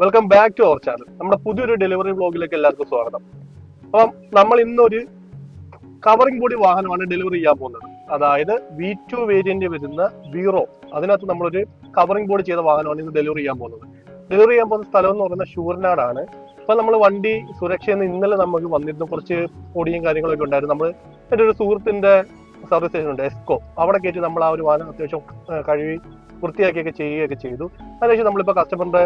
Welcome back to our channel നമ്മുടെ പുതിയൊരു delivery ബ്ലോഗിലേക്ക് എല്ലാവർക്കും സ്വാഗതം. അപ്പം നമ്മൾ ഇന്നൊരു കവറിംഗ് ബോഡി വാഹനമാണ് ഡെലിവറി ചെയ്യാൻ പോകുന്നത്. അതായത് വി ടു വേരിയന്റ് വരുന്ന വീറോ അതിനകത്ത് നമ്മളൊരു കവറിംഗ് ബോഡി ചെയ്ത വാഹനമാണ് ഇന്ന് ഡെലിവറി ചെയ്യാൻ പോകുന്നത്. ഡെലിവറി ചെയ്യാൻ പോകുന്ന സ്ഥലം എന്ന് പറയുന്നത് ഷൂർനാടാണ്. അപ്പൊ നമ്മൾ വണ്ടി സുരക്ഷയെന്ന് ഇന്നലെ നമുക്ക് വന്നിരുന്നു. കുറച്ച് പൊടിയും കാര്യങ്ങളൊക്കെ ഉണ്ടായിരുന്നു. നമ്മൾ എന്റെ ഒരു സുഹൃത്തിന്റെ സർവീസ് സ്റ്റേഷൻ ഉണ്ട് എസ്കോ അവിടെ കയറ്റി നമ്മൾ ആ ഒരു വാഹനം അത്യാവശ്യം കഴുകി വൃത്തിയാക്കിയൊക്കെ ചെയ്യുകയൊക്കെ ചെയ്തു. അതിനുശേഷം നമ്മളിപ്പോൾ കസ്റ്റമറിന്റെ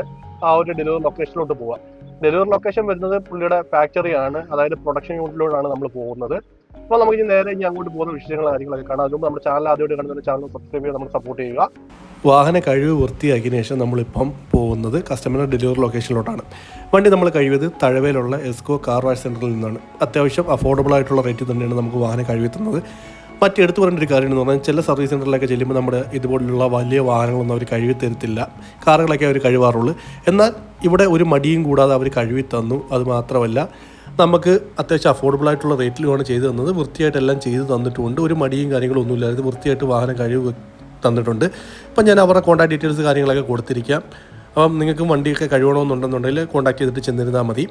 ആ ഒരു ഡെലിവറി ലൊക്കേഷനിലോട്ട് പോവാം. ഡെലിവറി ലൊക്കേഷൻ വരുന്നത് പുള്ളിയുടെ ഫാക്ടറിയാണ് അതായത് പ്രൊഡക്ഷൻ യൂണിറ്റിലൂടെയാണ് നമ്മൾ പോകുന്നത്. അപ്പോൾ നമുക്ക് ഇനി നേരെ ഇനി അങ്ങോട്ട് പോകുന്ന വിഷയങ്ങൾ കാര്യങ്ങളൊക്കെ കാണാം. അതുകൊണ്ട് നമ്മുടെ ചാനൽ ആദ്യമായിട്ട് കാണുന്ന ചാനൽ സബ്സ്ക്രൈബ് ചെയ്ത് നമ്മൾ സപ്പോർട്ട് ചെയ്യുക. വാഹന കഴിവ് വൃത്തിയാക്കിയതിനു ശേഷം നമ്മളിപ്പം പോകുന്നത് കസ്റ്റമറുടെ ഡെലിവറി ലൊക്കേഷനിലോട്ടാണ് വണ്ടി നമ്മൾ കഴിവത് തഴവയിലുള്ള എസ്കോ കാർ വാഷ് സെന്ററിൽ നിന്നാണ്. അത്യാവശ്യം അഫോർഡബിൾ ആയിട്ടുള്ള റേറ്റിൽ തന്നെയാണ് നമുക്ക് വാഹനം കഴിവെത്തുന്നത് മറ്റ് എടുത്തു പറയേണ്ട ഒരു കാര്യം എന്ന് പറഞ്ഞാൽ ചില സർവീസ് സെന്ററിലൊക്കെ ചെല്ലുമ്പോൾ നമ്മുടെ ഇതുപോലുള്ള വലിയ വാഹനങ്ങളൊന്നും അവർ കഴുകി തരത്തില്ല. കാറുകളൊക്കെ അവർ കഴിവാറുള്ളൂ എന്നാൽ ഇവിടെ ഒരു മടിയും കൂടാതെ അവർ കഴുകി തന്നു. അത് മാത്രമല്ല നമുക്ക് അത്യാവശ്യം അഫോർഡബിൾ ആയിട്ടുള്ള റേറ്റിലുമാണ് ചെയ്തു തന്നത്. വൃത്തിയായിട്ടെല്ലാം ചെയ്തു തന്നിട്ടുണ്ട്. ഒരു മടിയും കാര്യങ്ങളും ഒന്നുമില്ലായിരുന്നു വൃത്തിയായിട്ട് വാഹനം കഴിവ് തന്നിട്ടുണ്ട്. അപ്പം ഞാൻ അവരുടെ കോൺടാക്ട് ഡീറ്റെയിൽസ് കാര്യങ്ങളൊക്കെ കൊടുത്തിരിക്കാം. അപ്പം നിങ്ങൾക്ക് വണ്ടിയൊക്കെ കഴിവണമെന്നുണ്ടെന്നുണ്ടെങ്കിൽ കോൺടാക്ട് ചെയ്തിട്ട് ചെന്നിരുന്നാൽ മതി.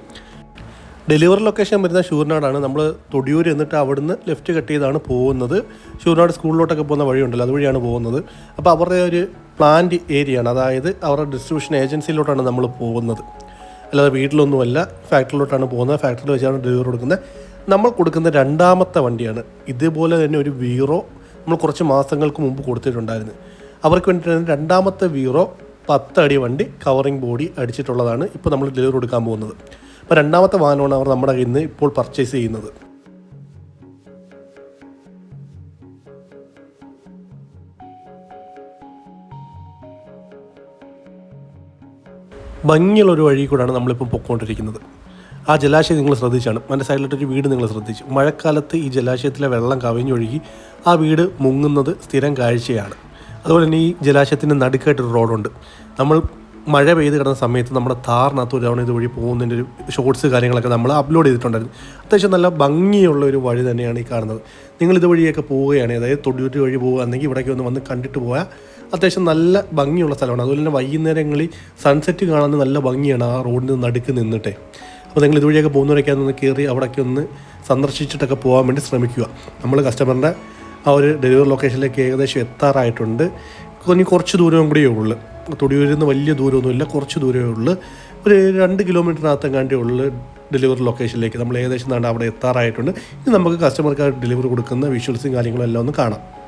ഡെലിവറി ലൊക്കേഷൻ വരുന്ന ഷൂർനാടാണ്. നമ്മൾ തൊടിയൂർ എന്നിട്ട് അവിടുന്ന് ലെഫ്റ്റ് കട്ട് ചെയ്താണ് പോകുന്നത്. ഷൂർനാട് സ്കൂളിലോട്ടൊക്കെ പോകുന്ന വഴിയുണ്ടല്ലോ അതുവഴിയാണ് പോകുന്നത്. അപ്പോൾ അവരുടെ ഒരു പ്ലാന്റ് ഏരിയയാണ്. അതായത് അവരുടെ ഡിസ്ട്രിബ്യൂഷൻ ഏജൻസിയിലോട്ടാണ് നമ്മൾ പോകുന്നത്. അല്ലാതെ വീട്ടിലൊന്നുമല്ല ഫാക്ടറിയിലോട്ടാണ് പോകുന്നത്. ഫാക്ടറിയിൽ വെച്ചാണ് ഡെലിവറി കൊടുക്കുന്നത്. നമ്മൾ കൊടുക്കുന്ന രണ്ടാമത്തെ വണ്ടിയാണ്. ഇതുപോലെ തന്നെ ഒരു വീറോ നമ്മൾ കുറച്ച് മാസങ്ങൾക്ക് മുമ്പ് കൊടുത്തിട്ടുണ്ടായിരുന്നു. അവർക്ക് വേണ്ടിയിട്ടാണ് രണ്ടാമത്തെ വീറോ പത്തടി വണ്ടി കവറിംഗ് ബോഡി അടിച്ചിട്ടുള്ളതാണ് ഇപ്പോൾ നമ്മൾ ഡെലിവറി കൊടുക്കാൻ പോകുന്നത്. അപ്പോൾ രണ്ടാമത്തെ വാഹനമാണ് അവർ നമ്മുടെ കയ്യിൽ നിന്ന് ഇപ്പോൾ പർച്ചേസ് ചെയ്യുന്നത്. ഭംഗിയുള്ള ഒരു വഴി കൂടാണ് നമ്മളിപ്പോൾ പൊയ്ക്കൊണ്ടിരിക്കുന്നത് ആ ജലാശയം നിങ്ങൾ ശ്രദ്ധിച്ചാണ്. മറ്റേ സൈഡിലിട്ടൊരു വീട് നിങ്ങൾ ശ്രദ്ധിച്ചു. മഴക്കാലത്ത് ഈ ജലാശയത്തിലെ വെള്ളം കവിഞ്ഞൊഴുകി ആ വീട് മുങ്ങുന്നത് സ്ഥിരം കാഴ്ചയാണ്. അതുപോലെ തന്നെ ഈ ജലാശയത്തിന്റെ നടുക്കായിട്ടൊരു റോഡുണ്ട് നമ്മൾ മഴ പെയ്ത് കിടന്ന സമയത്ത് നമ്മുടെ താറിനകത്ത് ഒരു തവണ ഇതുവഴി പോകുന്നതിന്റെ ഒരു ഷോർട്സ് കാര്യങ്ങളൊക്കെ നമ്മൾ അപ്ലോഡ് ചെയ്തിട്ടുണ്ടായിരുന്നു. അത്യാവശ്യം നല്ല ഭംഗിയുള്ള ഒരു വഴി തന്നെയാണ് ഈ കാണുന്നത്. നിങ്ങൾ ഇതുവഴിയൊക്കെ പോവുകയാണ് അതായത് തൊടിയൂറ്റ് വഴി പോകുകയാണെങ്കിൽ ഇവിടേക്ക് ഒന്ന് വന്ന് കണ്ടിട്ട് പോയാൽ അത്യാവശ്യം നല്ല ഭംഗിയുള്ള സ്ഥലമാണ്. അതുപോലെ തന്നെ വൈകുന്നേരങ്ങളിൽ സൺസെറ്റ് കാണാൻ നല്ല ഭംഗിയാണ് ആ റോഡിന് നടുക്ക് നിന്നിട്ടേ. അപ്പോൾ നിങ്ങൾ ഇതുവഴിയൊക്കെ പോകുന്നവരൊക്കെ ഒന്ന് കയറി അവിടേക്ക് ഒന്ന് സന്ദർശിച്ചിട്ടൊക്കെ പോകാൻ വേണ്ടി ശ്രമിക്കുക. നമ്മൾ കസ്റ്റമറിന്റെ ആ ഒരു ഡെലിവറി ലൊക്കേഷനിലേക്ക് ഏകദേശം എത്താറായിട്ടുണ്ട്. ഇനി കുറച്ച് ദൂരവും കൂടിയേ ഉള്ളൂ. തൊടിയൂരിൽ നിന്ന് വലിയ ദൂരമൊന്നുമില്ല കുറച്ച് ദൂരമേ ഉള്ളൂ. ഒരു രണ്ട് കിലോമീറ്ററിനകത്തെങ്ങാണ്ടേ ഉള്ളൂ ഡെലിവറി ലൊക്കേഷനിലേക്ക് നമ്മൾ ഏകദേശം നാണ്ട് അവിടെ എത്താറായിട്ടുണ്ട്. ഇനി നമുക്ക് കസ്റ്റമർക്ക് ഡെലിവറി കൊടുക്കുന്ന വിഷ്വൽസും കാര്യങ്ങളും എല്ലാം ഒന്ന് കാണാം.